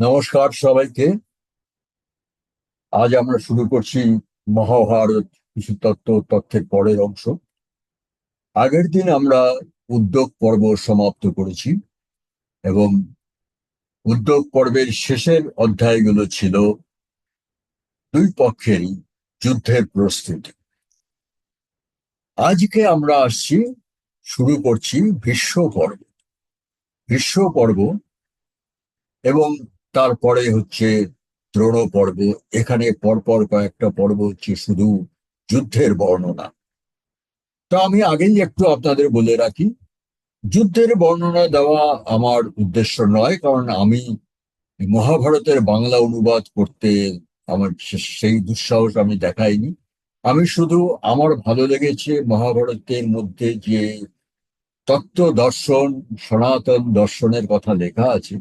নমস্কার সবাইকে। আজ আমরা শুরু করছি মহাভারত কিছু তত্ত্ব তথ্যের পরের অংশ। আগের দিন আমরা উদ্যোগ পর্ব সমাপ্ত করেছি এবং উদ্যোগ পর্বের শেষের অধ্যায়গুলো ছিল দুই পক্ষেরই যুদ্ধের প্রস্তুতি। আজকে আমরা আসছি, শুরু করছি ভীষ্ম পর্ব। ভীষ্ম পর্ব এবং তারপরে হচ্ছে দ্রোণ পর্ব এখানে পরপর কয়েকটা পর্ব হচ্ছে শুধু যুদ্ধের বর্ণনা। তা আমি আগেই একটু আপনাদের বলে রাখি, যুদ্ধের বর্ণনা দেওয়া আমার উদ্দেশ্য নয়, কারণ আমি মহাভারতের বাংলা অনুবাদ করতে আমার সেই দুঃসাহস আমি দেখাইনি। আমি শুধু আমার ভালো লেগেছে মহাভারতের মধ্যে যে তত্ত্ব দর্শন, সনাতন দর্শনের কথা লেখা আছে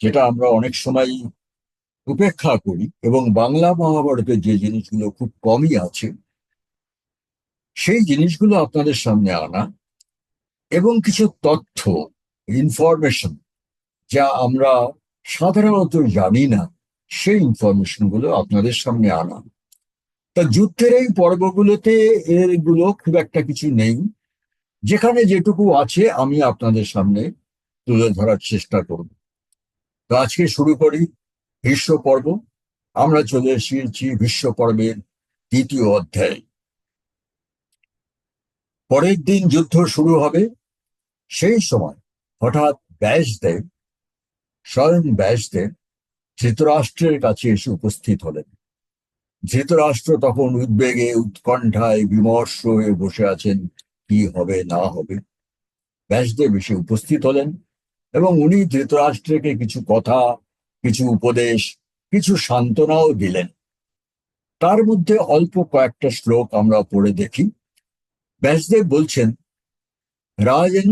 যেটা আমরা অনেক সময় উপেক্ষা করি এবং বাংলা মহাভারতের যে জিনিসগুলো খুব কমই আছে, সেই জিনিসগুলো আপনাদের সামনে আনা এবং কিছু তথ্য ইনফরমেশন যা আমরা সাধারণত জানি না, সেই ইনফরমেশনগুলো আপনাদের সামনে আনা। তা যুদ্ধের এই পর্বগুলোতে এরগুলো খুব একটা কিছু নেই। যেখানে যেটুকু আছে আমি আপনাদের সামনে তুলে ধরার চেষ্টা করব। তো আজকে শুরু করি ভীষ্ম পর্ব। আমরা চলে এসেছি ভীষ্ম পর্বের দ্বিতীয় অধ্যায়। পরের দিন যুদ্ধ শুরু হবে। সেই সময় হঠাৎ ব্যাসদেব, স্বয়ং ব্যাসদেব ধৃতরাষ্ট্রের কাছে এসে উপস্থিত হলেন। ধৃতরাষ্ট্র তখন উদ্বেগে, উৎকণ্ঠায় বিমর্ষ হয়ে বসে আছেন, কি হবে না হবে। ব্যাসদেব এসে উপস্থিত হলেন। এবং উনি ধৃতরাষ্ট্রকে কিছু কথা, কিছু উপদেশ, কিছু সান্ত্বনাও দিলেন। তার মধ্যে অল্প কয়েকটা শ্লোক আমরা পড়ে দেখি। ব্যাসদেব বলছেন, রাজন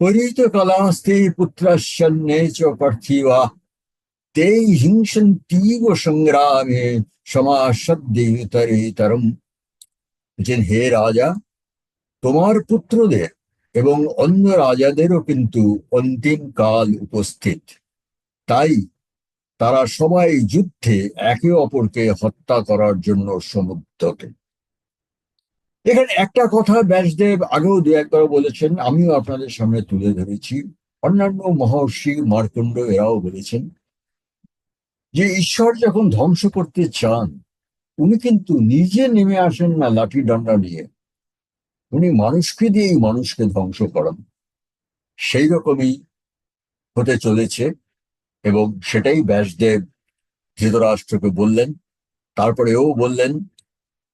পরিত কলাস্তে পুত্রশন্যে চ পার্থিবা, তে হিংসন্তীব সংগ্রামে সমাসদ্যেতরেতরম বলছেন, হে রাজা, তোমার পুত্রদের এবং অন্য রাজাদেরও কিন্তু অন্তিম কাল উপস্থিত। তাই তারা সবাই যুদ্ধে একে অপরকে হত্যা করার জন্য সমুদ্রতে এখানে একটা কথা ব্যাসদেব আগেও দু একবার বলেছেন, আমিও আপনাদের সামনে তুলে ধরেছি। অন্যান্য মহর্ষি মার্কণ্ড এরাও বলেছেন যে, ঈশ্বর যখন ধ্বংস করতে চান, উনি কিন্তু নিজে নেমে আসেন না লাঠি ডান্ডা নিয়ে। উনি মানুষকে দিয়েই মানুষকে ধ্বংস করান। সেই রকমই হতে চলেছে এবং সেটাই ব্যাসদেব ধৃতরাষ্ট্রকে বললেন। তারপরে ও বললেন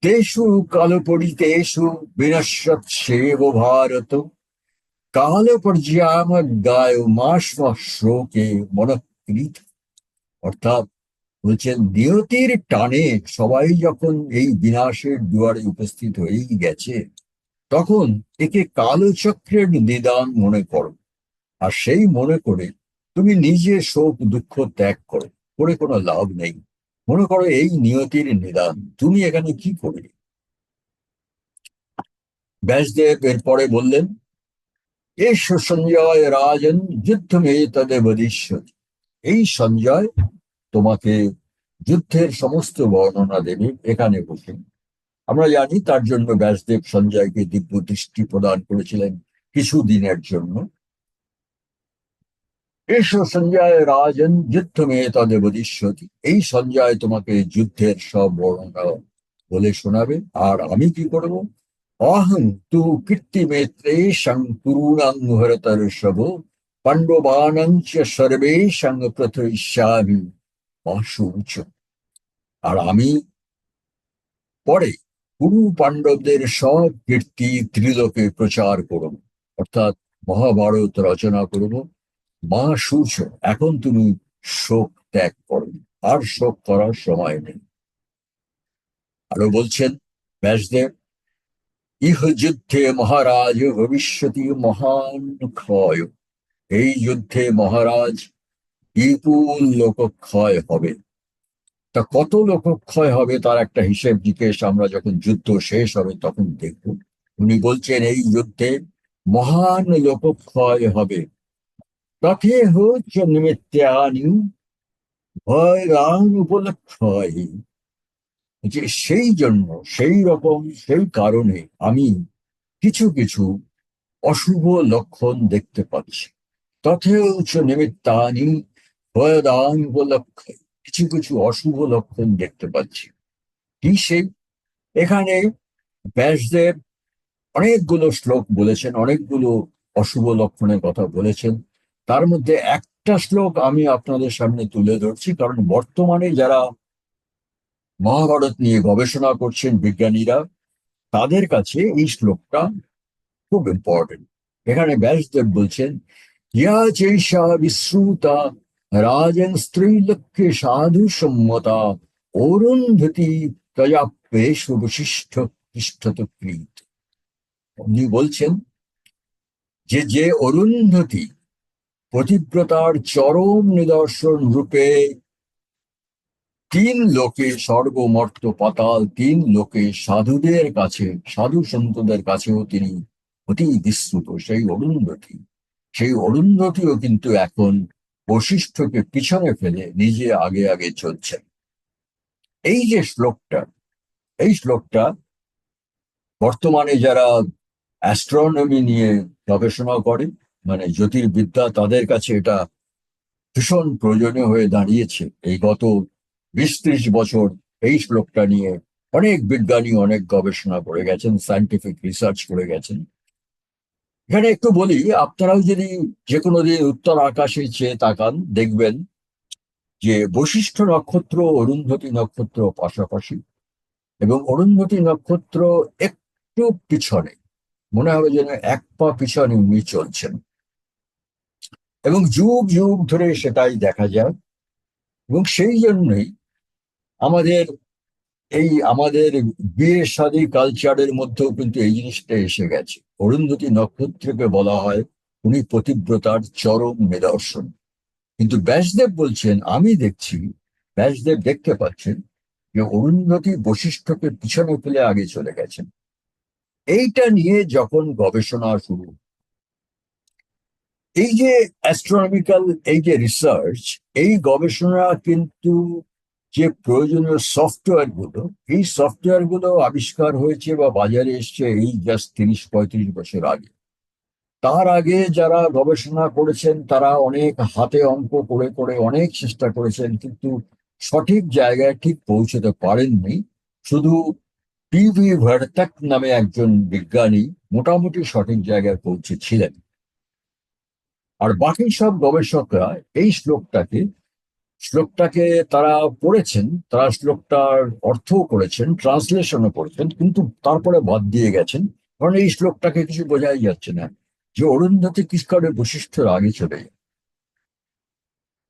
তেষু কালপরিতেষু বিনশ্বত সেব ভারত। কাল পর্যাম গায় মাস শোকে মনকৃত অর্থাৎ বলছেন, নিয়তির টানে সবাই যখন এই বিনাশের দুয়ারে উপস্থিত হয়েই গেছে তখন একে কালচক্রের নিদান মনে করো। আর সেই মনে করে তুমি নিজে শোক দুঃখ ত্যাগ করো, করে কোনো লাভ নেই। মনে করো এই নিয়তির নিদান, তুমি এখানে কি করলে ব্যাসদেব এরপরে বললেন, এস সঞ্জয় রাজন, যুদ্ধ মেয়ে তদে বদিষ্যতি এই সঞ্জয় তোমাকে যুদ্ধের সমস্ত বর্ণনা দেবে, এখানে বসে। আমরা জানি তার জন্য ব্যাসদেব সঞ্জয়কে দিব্য দৃষ্টি প্রদান করেছিলেন কিছু দিনের জন্য। এসো সঞ্জয় রাজন, যুদ্ধ মেয়ে তদে বদিষ্যতি। এই সঞ্জয় তোমাকে যুদ্ধের সব বর্ণনা বলে শোনাবে। আর আমি কি করব? অহং তু কীর্তিমেত্রেশং কুরুণাং ভরতর সব পাণ্ডবানং চ সর্বেশাং প্রথয়িষ্যামি অসূচ। আর আমি পরে কুরু পাণ্ডবদের সব কীর্তি ত্রিলোকে প্রচার করব অর্থাৎ মহাভারত রচনা করব। মা সূচ এখন তুমি শোক ত্যাগ করো। আর শোক করার সময় নেই। আরও বলছেন ব্যাসদেব, ইহ যুদ্ধে মহারাজ ভবিষ্যতি মহান ক্ষয়। এই যুদ্ধে মহারাজ বিপুল লোকক্ষয় হবে। তা কত লোকক্ষয় হবে তার একটা হিসেব জিজ্ঞেস আমরা যখন যুদ্ধ শেষ হবে তখন দেখব। উনি বলছেন, এই যুদ্ধে মহান লোকক্ষয় হবে। তথে হচ্ছে নিমিত্তানি ভয় রাম উপলক্ষয় যে সেই জন্য, সেই রকম, সেই কারণে আমি কিছু কিছু অশুভ লক্ষণ দেখতে পাচ্ছি। তথেউচ নিমিত্তানি ভয়দান উপলক্ষে কিছু কিছু অশুভ লক্ষণ দেখতে পাচ্ছি। কি সেই? এখানে ব্যাসদেব অনেকগুলো শ্লোক বলেছেন, অনেকগুলো অশুভ লক্ষণের কথা বলেছেন। তার মধ্যে একটা শ্লোক আমি আপনাদের সামনে তুলে ধরছি, কারণ বর্তমানে যারা মহাভারত নিয়ে গবেষণা করছেন বিজ্ঞানীরা, তাদের কাছে এই শ্লোকটা খুব ইম্পর্টেন্ট এখানে ব্যাসদেব বলছেন, ইয়া চৈষা বিশ্রুতা রাজন স্ত্রীলক্ষ্যে সাধু সম্মতা অরুন্ধতি তয়া পেশ বশিষ্ঠ পৃষ্ঠত কৃত উনি বলছেন যে যে অরুন্ধতি পতিব্রতার চরম নিদর্শন রূপে তিন লোকে সর্বমর্ত পাতাল, তিন লোকে সাধুদের কাছে, সাধু সন্তদের কাছেও তিনি অতি বিস্তৃত সেই অরুন্ধতি সেই অরুন্ধতিও কিন্তু এখন বশিষ্ঠকে পিছনে ফেলে নিজে আগে আগে চলছেন। এই যে শ্লোকটা, এই শ্লোকটা বর্তমানে যারা অ্যাস্ট্রোনমি নিয়ে গবেষণা করে মানে জ্যোতির্বিদ্যা তাদের কাছে এটা ভীষণ প্রয়োজনীয় হয়ে দাঁড়িয়েছে। এই গত বিশ ত্রিশ বছর এই শ্লোকটা নিয়ে অনেক বিজ্ঞানী, অনেক গবেষণা করে গেছেন সায়েন্টিফিক রিসার্চ করে গেছেন। এখানে একটু বলি, আপনারাও যদি যে কোনো দিন উত্তর আকাশে চেয়ে তাকান, দেখবেন যে বশিষ্ঠ নক্ষত্র, অরুন্ধতী নক্ষত্র পাশাপাশি এবং অরুন্ধতী নক্ষত্র একটু পিছনে, মনে হবে যেন এক পা পিছনে উনি চলছেন। এবং যুগ যুগ ধরে সেটাই দেখা যায়। এবং সেই জন্যই আমাদের এই আমাদের বিয়ে শাদী কালচারের মধ্যেও কিন্তু এই জিনিসটা এসে গেছে। অরুন্ধতী নক্ষত্রকে বলা হয়, উনি পতিব্রতার চরম নিদর্শন। কিন্তু ব্যাসদেব বলছেন, আমি দেখছি, ব্যাসদেব দেখতে পাচ্ছেন যে অরুন্ধতী বৈশিষ্ট্যকে পিছনে ফেলে আগে চলে গেছেন। এইটা নিয়ে যখন গবেষণা শুরু, এই যে অ্যাস্ট্রোনমিক্যাল এই যে রিসার্চ এই গবেষণা কিন্তু যে প্রয়োজনীয় সফটওয়্যারগুলো এই সফটওয়্যারগুলো আবিষ্কার হয়েছে বা বাজারে এসছে এই জাস্ট তিরিশ, পঁয়ত্রিশ বছর আগে। তার আগে যারা গবেষণা করেছেন, তারা অনেক হাতে অঙ্ক করে করে অনেক চেষ্টা করেছেন, কিন্তু সঠিক জায়গায় ঠিক পৌঁছতে পারেননি। শুধু টিভি ভার্তাক নামে একজন বিজ্ঞানী মোটামুটি সঠিক জায়গায় পৌঁছেছিলেন। আর বাকি সব গবেষকরা এই শ্লোকটাকে শ্লোকটাকে তারা পড়েছেন, তারা শ্লোকটার অর্থও করেছেন ট্রান্সলেশনও করেছেন, কিন্তু তারপরে বাদ দিয়ে গেছেন, কারণ এই শ্লোকটাকে কিছু বোঝাই যাচ্ছে না যে অরুন্ধতী কিস্করের বৈশিষ্ট্য আগে চলে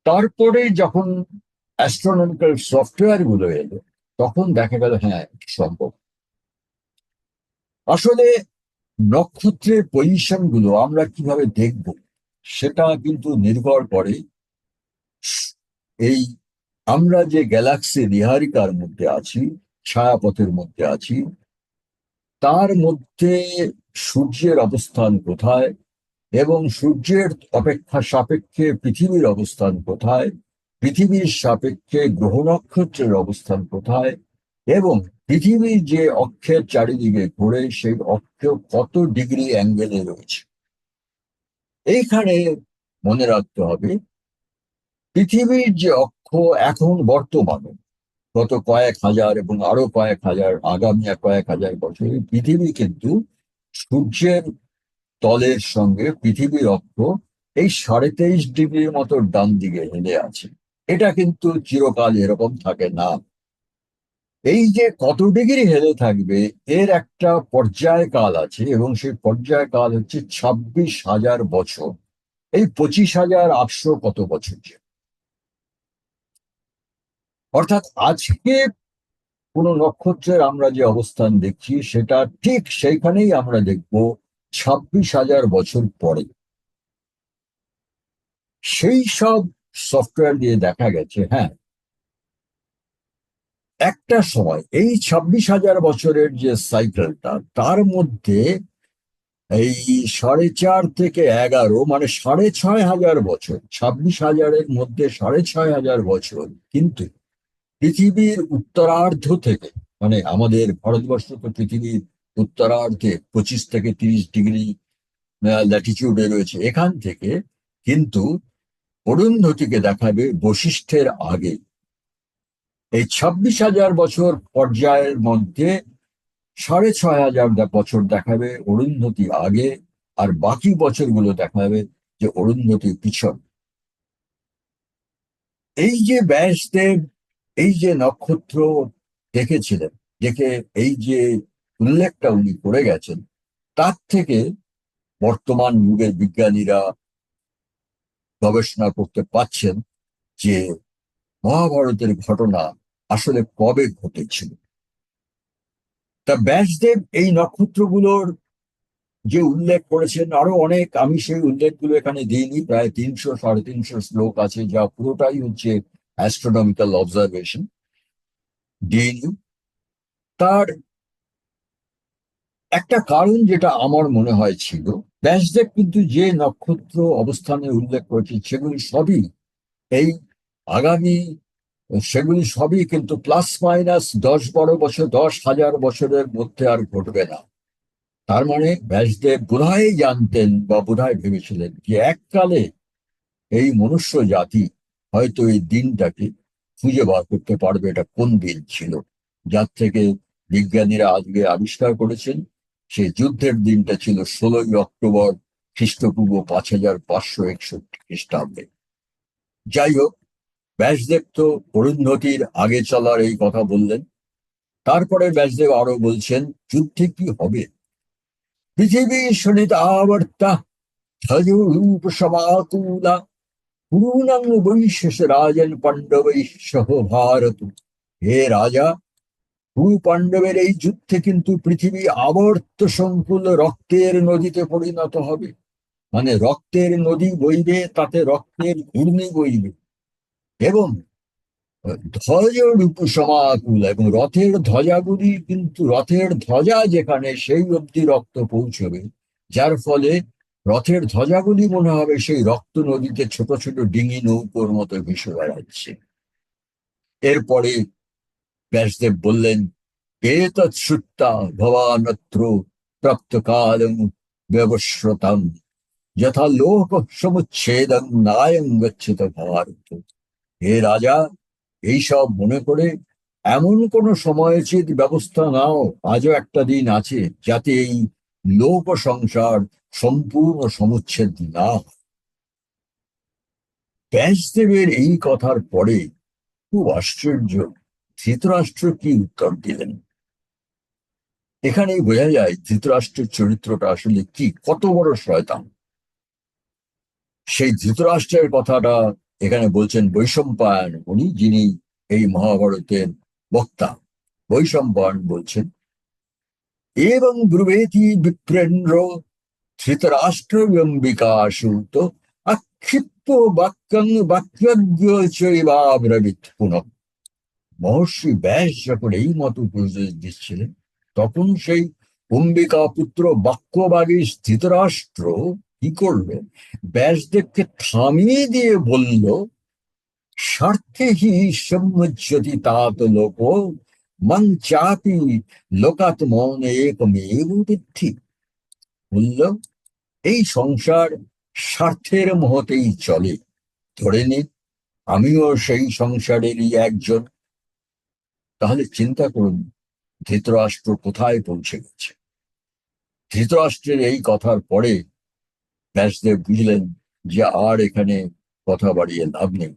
তারপরে যখন অ্যাস্ট্রোনমিক্যাল সফটওয়্যারগুলো এলো, তখন দেখা গেল হ্যাঁ সম্ভব। আসলে নক্ষত্রের পজিশনগুলো আমরা কীভাবে দেখব, সেটা কিন্তু নির্ভর করে এই আমরা যে গ্যালাক্সি নিহারিকার মধ্যে আছি, ছায়াপথের মধ্যে আছি, তার মধ্যে সূর্যের অবস্থান কোথায় এবং সূর্যের অপেক্ষা সাপেক্ষে পৃথিবীর অবস্থান কোথায়, পৃথিবীর সাপেক্ষে গ্রহ নক্ষত্রের অবস্থান কোথায় এবং পৃথিবীর যে অক্ষের চারিদিকে ঘুরে সেই অক্ষ কত ডিগ্রি অ্যাঙ্গেলে রয়েছে? এইখানে মনে রাখতে হবে পৃথিবীর যে অক্ষ এখন বর্তমানে, গত কয়েক হাজার এবং আরও কয়েক হাজার, আগামী কয়েক হাজার বছরে, পৃথিবী কিন্তু সূর্যের তলের সঙ্গে পৃথিবীর অক্ষ এই সাড়ে তেইশ ডিগ্রির মতো ডান দিকে হেলে আছে। এটা কিন্তু চিরকাল এরকম থাকে না। এই যে কত ডিগ্রি হেলে থাকবে, এর একটা পর্যায়কাল আছে এবং সেই পর্যায়কাল হচ্ছে ছাব্বিশ হাজার বছর। এই পঁচিশ হাজার আটশো কত বছর অর্থাৎ আজকে কোনো নক্ষত্রের আমরা যে অবস্থান দেখছি, সেটা ঠিক সেইখানেই আমরা দেখব ছাব্বিশ হাজার বছর পরে। সেই সব সফটওয়্যার দিয়ে দেখা গেছে হ্যাঁ। একটা সময়, এই ছাব্বিশ হাজার বছরের যে সাইকেলটা তার মধ্যে এই সাড়ে চার থেকে এগারো মানে সাড়ে ছয় হাজার বছর, ছাব্বিশ হাজারের মধ্যে সাড়ে ছয় হাজার বছর, কিন্তু পৃথিবীর উত্তরার্ধ থেকে মানে আমাদের ভারতবর্ষ তো পৃথিবীর উত্তরার্ধে পঁচিশ থেকে তিরিশ ডিগ্রি ল্যাটিচিউডে রয়েছে। এখান থেকে কিন্তু অরুন্ধতিকে দেখাবে বশিষ্ঠের আগে। এই ছাব্বিশ হাজার বছর পর্যায়ের মধ্যে সাড়ে ছয় হাজার বছর দেখাবে অরুন্ধতি আগে, আর বাকি বছরগুলো দেখাবে যে অরুন্ধতি পিছন। এই যে ব্যাসদেব এই যে নক্ষত্র দেখেছিলেন দেখে এই যে উল্লেখটা উনি করে গেছেন, তার থেকে বর্তমান যুগের বিজ্ঞানীরা গবেষণা করতে পাচ্ছেন যে মহাভারতের ঘটনা আসলে কবে ঘটেছিল। তা ব্যাসদেব এই নক্ষত্রগুলোর যে উল্লেখ করেছেন, আরও অনেক, আমি সেই উল্লেখগুলো এখানে দিইনি, প্রায় তিনশো, সাড়ে তিনশো শ্লোক আছে, যা পুরোটাই হচ্ছে অ্যাস্ট্রোনমিক্যাল অবজারভেশন দিইনি তার একটা কারণ যেটা আমার মনে হয় ছিল, ব্যাসদেব কিন্তু যে নক্ষত্র অবস্থানে উল্লেখ করেছেন সেগুলি সবই এই আগামী, সেগুলি সবই কিন্তু প্লাস মাইনাস দশ বারো বছর, দশ হাজার বছরের মধ্যে আর ঘটবে না। তার মানে ব্যাসদেব বোধহয় জানতেন বা বোধহয় ভেবেছিলেন যে এককালে এই মনুষ্য জাতি হয়তো এই দিনটাকে খুঁজে বার করতে পারবে এটা কোন দিন ছিল। যার থেকে বিজ্ঞানীরা আজকে আবিষ্কার করেছেন সেই যুদ্ধের দিনটা ছিল ষোলোই অক্টোবর খ্রিস্টপূর্ব পাঁচ হাজার পাঁচশো একষট্টি খ্রিস্টাব্দে। যাই হোক, ব্যাসদেব তো অরুন্ধতির আগে চলার এই কথা বললেন। তারপরে ব্যাসদেব আরও বলছেন, যুদ্ধে কি হবে? পৃথিবী শনিতাবর্তা ধ্বজরূপ সমাকুলা পূর্ণাং বৈশেষ রাজন পাণ্ডবৈ সহ ভারত হে রাজা কুরু পাণ্ডবের এই যুদ্ধে কিন্তু পৃথিবী আবর্ত সংকুল রক্তের নদীতে পরিণত হবে মানে রক্তের নদী বইবে তাতে রক্তের ঘূর্ণি বইবে এবং ধ্বজ রূপ সমাকুল এবং রথের ধ্বজাগুলি কিন্তু রথের ধ্বজা যেখানে সেই অবধি রক্ত পৌঁছবে। যার ফলে রথের ধ্বজাগুলি মনে হবে সেই রক্ত নদীতে ছোট ছোট ডিঙি নৌকোর মতো ভেসে বেড়াচ্ছে। এরপরে ব্যাসদেব বললেন, এতৎ শ্রুত্তা ভবানত্র প্রাপ্ত কালং ব্যবস্রতম যথা লোক সমুচ্ছেদং নায়ং গচ্ছিত ভারত। হে রাজা এইসব মনে করে এমন কোন সময়োচিত ব্যবস্থা নাও। আজও একটা দিন আছে যাতে এই লোক সংসার সম্পূর্ণ সমুচ্ছেদ না ব্যাসদেবের এই কথার পরে খুব আশ্চর্য ধৃতরাষ্ট্র কি উত্তর দিলেন? এখানেই বোঝা যায় ধৃতরাষ্ট্রের চরিত্রটা আসলে কি, কত বড় শয়তান। সেই ধৃতরাষ্ট্রের কথাটা এখানে বলছেন বৈশম্পায়ন উনি যিনি এই মহাভারতের বক্তা। বৈশম্পায়ন বলছেন, এবং ব্রুবেতি বিপ্রেন্দ্র ধৃতরাষ্ট্র বিকাশুত আক্ষিপ্ত বাক্যং বাক্যজ্ঞ চৈবাব্রবিত পুনঃ মহর্ষি ব্যাস যখন এই মত উপদেশ দিচ্ছিলেন তখন সেই অম্বিকা পুত্র বাক্যবাগী ধৃতরাষ্ট্র কি করল ব্যাসদেবকে থামিয়ে দিয়ে বলল স্বার্থে হি সম্মুচ্যতি তাত লোক মন চাপি লোকাত মন একমেব বৃদ্ধি বলল এই সংসার স্বার্থের মহতেই চলে। ধরে নিন আমিও সেই সংসারেরই একজন। তাহলে চিন্তা করুন, ধৃতরাষ্ট্র কোথায় পৌঁছে গেছে? ধৃতরাষ্ট্রের এই কথার পরে ব্যাসদেব বুঝলেন যে আর এখানে কথা বাড়িয়ে লাভ নেই।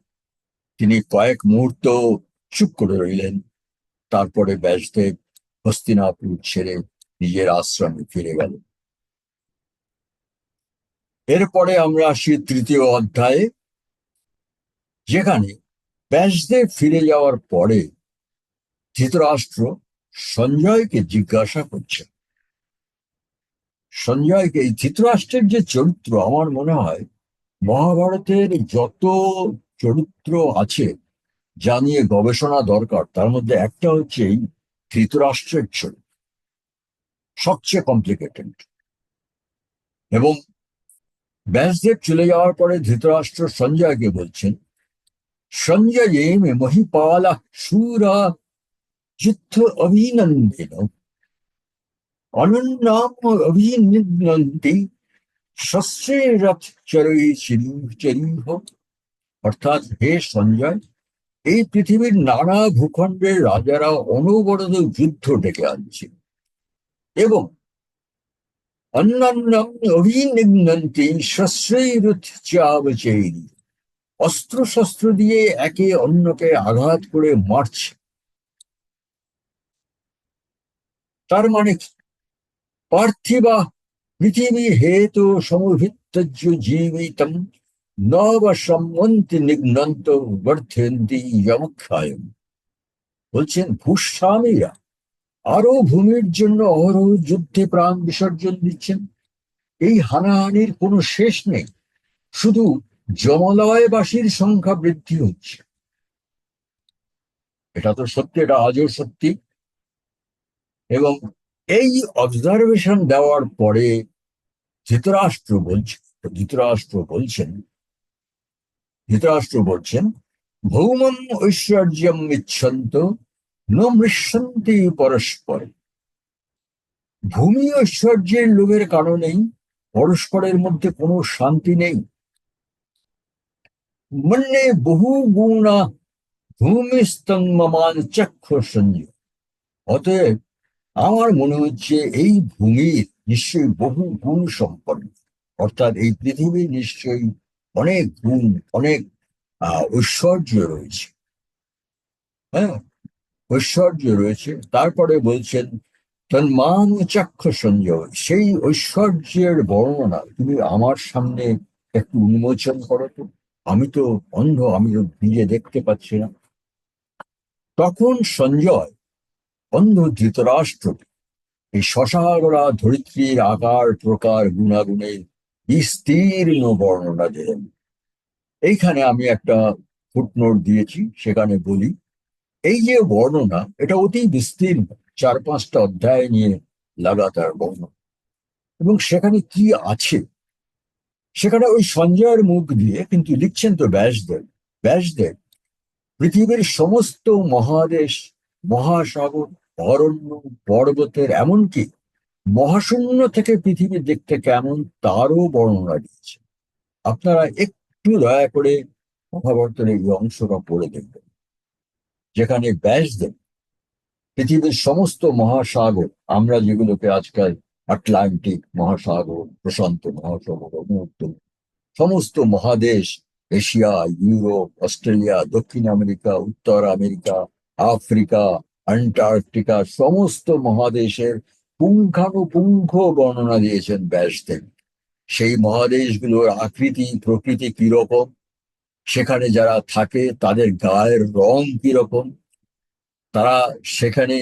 তিনি কয়েক মুহূর্ত চুপ করে রইলেন। তারপরে ব্যাসদেব হস্তিনাপুর ছেড়ে নিজের আশ্রমে ফিরে গেল এরপরে আমরা আসি তৃতীয় অধ্যায়ে, যেখানে ব্যাসদেব ফিরে যাওয়ার পরে ধৃতরাষ্ট্র সঞ্জয়কে জিজ্ঞাসা করছে। সঞ্জয়কে, এই ধৃতরাষ্ট্রের যে চরিত্র, আমার মনে হয় মহাভারতের যত চরিত্র আছে যা নিয়ে গবেষণা দরকার, তার মধ্যে একটা হচ্ছে এই ধৃতরাষ্ট্রের চরিত্র, সবচেয়ে কমপ্লিকেটেড এবং ব্যাসদেব চলে যাওয়ার পরে ধৃতরাষ্ট্র সঞ্জয়কে বলছেন, সঞ্জয় মে মহিপালা সুরা যুদ্ধ অভিনন্দিন অনন্যাম শস্ত্রেরথ চরৈ চরিহ। অর্থাৎ হে সঞ্জয়, এই পৃথিবীর নানা ভূখণ্ডের রাজারা অনবরত যুদ্ধ ডেকে আনছে এবং অস্ত্র শস্ত্র দিয়ে একে অন্যকে আঘাত করে মারছে। তার মানে কি? পার্থিবা পৃথিবী হেতু সমভিত্তজ্য জীবিতম নব সম্মন্তি নিঘ্নন্ত বর্ধন্তি যমক্ষায়ম। বলছেন ভূস্বামীরা। আরও ভূমির জন্য অহরহ যুদ্ধে প্রাণ বিসর্জন দিচ্ছেন। এই হানাহানির কোনো শেষ নেই, শুধু জমলয়বাসীর সংখ্যা বৃদ্ধি হচ্ছে। এটা তো সত্যি, এটা আজও সত্যি। এবং এই অবজারভেশন দেওয়ার পরে ধৃতরাষ্ট্র বলছেন ধৃতরাষ্ট্র বলছেন ধৃতরাষ্ট্র বলছেন, ভৌমম ঐশ্বর্যম ইচ্ছন্ত ন মৃষ্যন্তি পরস্পর। ভূমি ঐশ্বর্যের লোভের কারণেই পরস্পরের মধ্যে কোনো শান্তি নেই। মন্যে বহু গুণা ভূমিস্তন্মান চক্ষ সঞ্জয় অতএব আমার মনে হচ্ছে এই ভূমির নিশ্চয়ই বহু গুণ সম্পন্ন। অর্থাৎ এই পৃথিবী নিশ্চয়ই অনেক গুণ, অনেক ঐশ্বর্য রয়েছে। হ্যাঁ? ঐশ্বর্য রয়েছে। তারপরে বলছেন, তন্মান চক্ষ সঞ্জয় সেই ঐশ্বর্যের বর্ণনা, তুমি আমার সামনে একটু উন্মোচন করো তো। আমি তো অন্ধ, আমি তো নিজে দেখতে পাচ্ছি না। তখন সঞ্জয়, অন্ধ ধৃতরাষ্ট্র, এই শশাগরা ধরিত্রীর আকার প্রকার গুণাগুণের বিস্তীর্ণ বর্ণনা দিলেন এইখানে আমি একটা ফুটনোট দিয়েছি, সেখানে বলি এই যে বর্ণনা, এটা অতি বিস্তীর্ণ, চার পাঁচটা অধ্যায় নিয়ে লাগাতার বর্ণনা। এবং সেখানে কি আছে? সেখানে ওই সঞ্জয়ের মুখ দিয়ে কিন্তু লিখছেন তো ব্যাসদেব ব্যাসদেব, পৃথিবীর সমস্ত মহাদেশ, মহাসাগর, অরণ্য, পর্বতের এমনকি মহাশূন্য থেকে পৃথিবী দেখতে কেমন তারও বর্ণনা দিয়েছে। আপনারা একটু দয়া করে মহাভারতের এই অংশটা পড়ে দেখবেন। যেখানে ব্যাস ব্যাসদেব পৃথিবীর সমস্ত মহাসাগর, আমরা যেগুলোকে আজকাল আটলান্টিক মহাসাগর, প্রশান্ত মহাসাগর অমুক্ত সমস্ত মহাদেশ, এশিয়া, ইউরোপ, অস্ট্রেলিয়া, দক্ষিণ আমেরিকা, উত্তর আমেরিকা, আফ্রিকা, আন্টার্কটিকা, সমস্ত মহাদেশের পুঙ্খানুপুঙ্খ বর্ণনা দিয়েছেন ব্যাসদেব সেই মহাদেশগুলোর আকৃতি, প্রকৃতি কীরকম? সেখানে যারা থাকে, তাদের গায়ের রং কীরকম? তারা সেখানে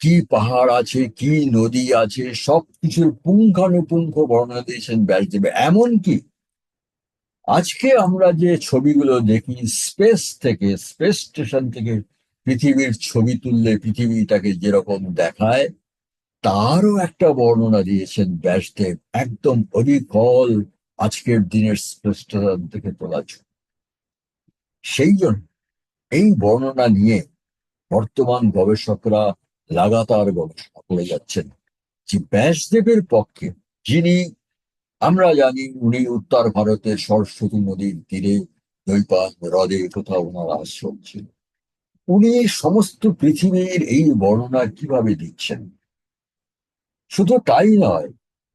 কি পাহাড় আছে, কি নদী আছে, সবকিছুর পুঙ্খানুপুঙ্খ বর্ণনা দিয়েছেন ব্যাসদেব। এমনকি আজকে আমরা যে ছবিগুলো দেখি, স্পেস থেকে, স্পেস স্টেশন থেকে পৃথিবীর ছবি তুললে পৃথিবীটাকে যেরকম দেখায়, তারও একটা বর্ণনা দিয়েছেন ব্যাসদেব। একদম অবিকল আজকের দিনের স্পেস স্টেশন থেকে তোলা ছবি। সেই জন্য এই বর্ণনা নিয়ে বর্তমান গবেষকরা লাগাতার গবেষণা করে যাচ্ছেন যে ব্যাসদেবের পক্ষে, যিনি আমরা জানি উনি উত্তর ভারতের সরস্বতী নদীর তীরে দৈপান হ্রদে কোথাও ওনার আশ্রম ছিল। উনি সমস্ত পৃথিবীর এই বর্ণনা কীভাবে দিচ্ছেন? শুধু তাই নয়,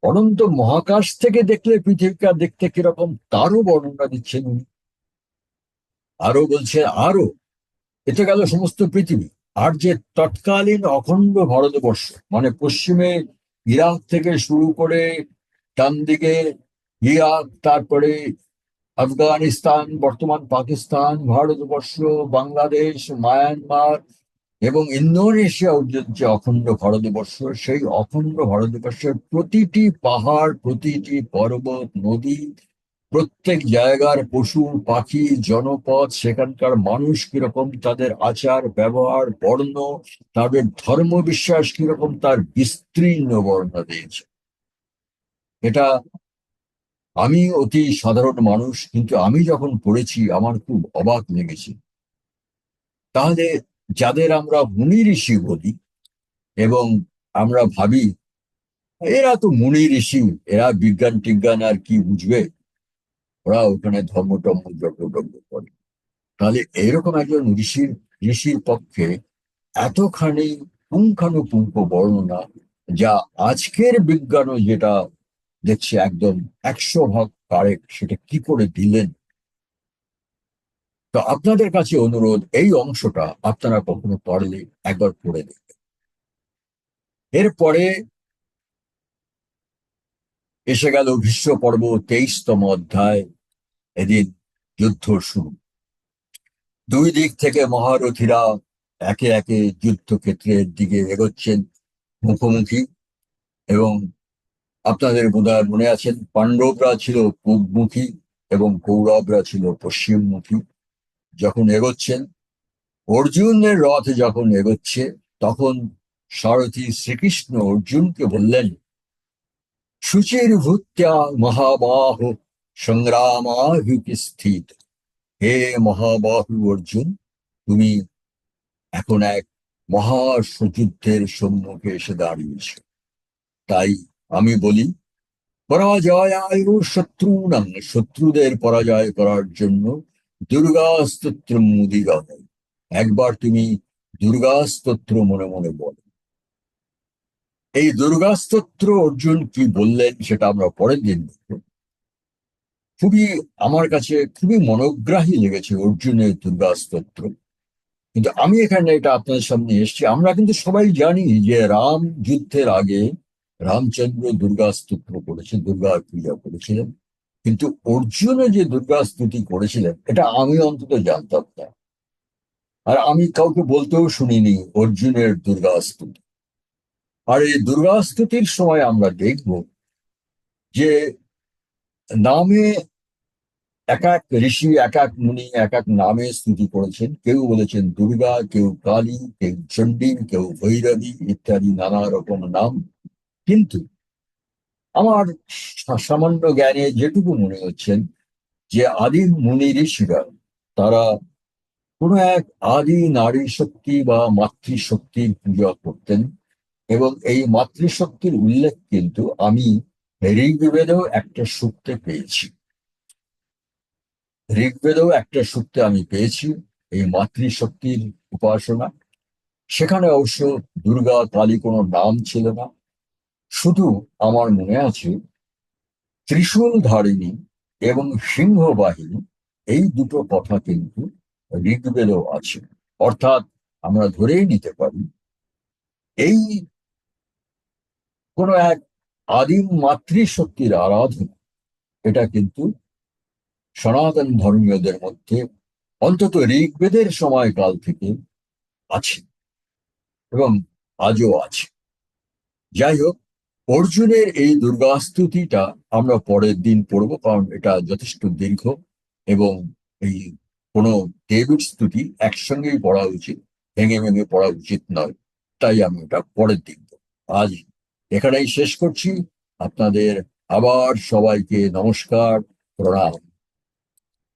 অনন্ত মহাকাশ থেকে দেখলে পৃথিবীটা দেখতে কীরকম তারও বর্ণনা দিচ্ছেন উনি। আরও বলছে, আরও। এতে গেল সমস্ত পৃথিবী। আর যে তৎকালীন অখণ্ড ভারতবর্ষ মানে পশ্চিমে ইরাক থেকে শুরু করে ডান দিকে ইরাক, তারপরে আফগানিস্তান, বর্তমান পাকিস্তান, ভারতবর্ষ, বাংলাদেশ, মায়ানমার এবং ইন্দোনেশিয়া যে অখণ্ড ভারতবর্ষ, সেই অখণ্ড ভারতবর্ষের প্রতিটি পাহাড়, প্রতিটি পর্বত, নদী প্রত্যেক জায়গার পশু, পাখি, জনপদ, সেখানকার মানুষ কীরকম তাদের আচার, ব্যবহার, বর্ণ, তাদের ধর্ম বিশ্বাস কীরকম তার বিস্তীর্ণ বর্ণনা দিয়েছে। এটা আমি অতি সাধারণ মানুষ, কিন্তু আমি যখন পড়েছি আমার খুব অবাক লেগেছে। তাহলে যাদের আমরা মুনি ঋষি বলি এবং আমরা ভাবি, এরা তো মুনি ঋষি, এরা বিজ্ঞান টিজ্ঞান আর কি বুঝবে? ওরা ওখানে ধর্ম টর্ম জট্টটম্ব করে। তাহলে এরকম একজন ঋষির ঋষির পক্ষে এতখানি পুঙ্খানুপুঙ্খ বর্ণনা যা আজকের বিজ্ঞানও যেটা দেখছি একদম একশো ভাগ কারেক্ট সেটা কি করে দিলেন? তো আপনাদের কাছে অনুরোধ, এই অংশটা আপনারা কখনো পারলে একবার পড়ে দেখবেন। এরপরে এসে গেল ভীষ্ম পর্ব তেইশতম অধ্যায়, এদিন যুদ্ধ শুরু। দুই দিক থেকে মহারথীরা একে একে যুদ্ধক্ষেত্রের দিকে এগোচ্ছেন মুখোমুখি এবং আপনাদের বোধহয় মনে আছেন পাণ্ডবরা ছিল পূবমুখী এবং কৌরবরা ছিল পশ্চিমমুখী। যখন এগোচ্ছেন, অর্জুনের রথ যখন এগোচ্ছে, তখন সারথী শ্রীকৃষ্ণ অর্জুনকে বললেন শুচির ভূত্যা মহাবাহ সংগ্রামাভিস্থিত হে মহাবাহু অর্জুন, তুমি এখন এক মহাযুদ্ধের সম্মুখে এসে দাঁড়িয়েছ। তাই আমি বলি পরাজয় শত্রু নাম শত্রুদের পরাজয় করার জন্য দুর্গাস্তোত্র স্তোত্র মুদিগত একবার তুমি দুর্গাস্তোত্র মনে মনে বলো। এই দুর্গা স্তোত্র অর্জুন কি বললেন সেটা আমরা পরের দিন খুবই আমার কাছে খুবই মনোগ্রাহী লেগেছে অর্জুনের দুর্গা স্তোত্র কিন্তু আমি এখানে এটা আপনাদের সামনে এসেছি। আমরা কিন্তু সবাই জানি যে রাম যুদ্ধের আগে রামচন্দ্র দুর্গা স্তোত্র করেছেন দুর্গা পূজা করেছিলেন। কিন্তু অর্জুনে যে দুর্গা স্তুতি করেছিলেন, এটা আমি অন্তত জানতাম না। আর আমি কাউকে বলতেও শুনিনি অর্জুনের দুর্গা স্তুতি আর এই দুর্গা স্তুতির সময় আমরা দেখব যে নামে এক এক ঋষি, এক এক মুনি, এক এক নামে স্তুতি করেছেন। কেউ বলেছেন দুর্গা, কেউ কালী, কেউ চণ্ডী কেউ ভৈরবী ইত্যাদি নানা রকম নাম। কিন্তু আমার সামান্য জ্ঞানে যেটুকু মনে হচ্ছেন যে আদি মুনি ঋষিরা, তারা কোনো এক আদি নারী শক্তি বা মাতৃশক্তির পূজা করতেন। এবং এই মাতৃশক্তির উল্লেখ কিন্তু আমি ঋগ্বেদেও একটা সূক্তে পেয়েছি। ঋগ্বেদেও একটা সূক্তে আমি পেয়েছি এই মাতৃশক্তির উপাসনা। সেখানে অবশ্য দুর্গা কালী কোনো নাম ছিল না। শুধু আমার মনে আছে ত্রিশূল ধারিণী এবং সিংহ বাহিনী এই দুটো কথা কিন্তু ঋগ্বেদেও আছে। অর্থাৎ আমরা ধরেই নিতে পারি, এই কোন এক আদিম মাতৃশক্তির আরাধনা। এটা কিন্তু সনাতন ধর্মীয়দের মধ্যে অন্তত ঋগ্বেদের সময়কাল থেকে আছে এবং আজও আছে। যাই হোক, অর্জুনের এই দুর্গাস্তুতিটা আমরা পরের দিন পড়ব, কারণ এটা যথেষ্ট দীর্ঘ এবং এই কোনো দেবীর স্তুতি একসঙ্গেই পড়া উচিত, ভেঙে ভেঙে পড়া উচিত নয়। তাই আমি এটা পরের দিন আজ এখানেই শেষ করছি। আপনাদের আবার সবাইকে নমস্কার প্রণাম।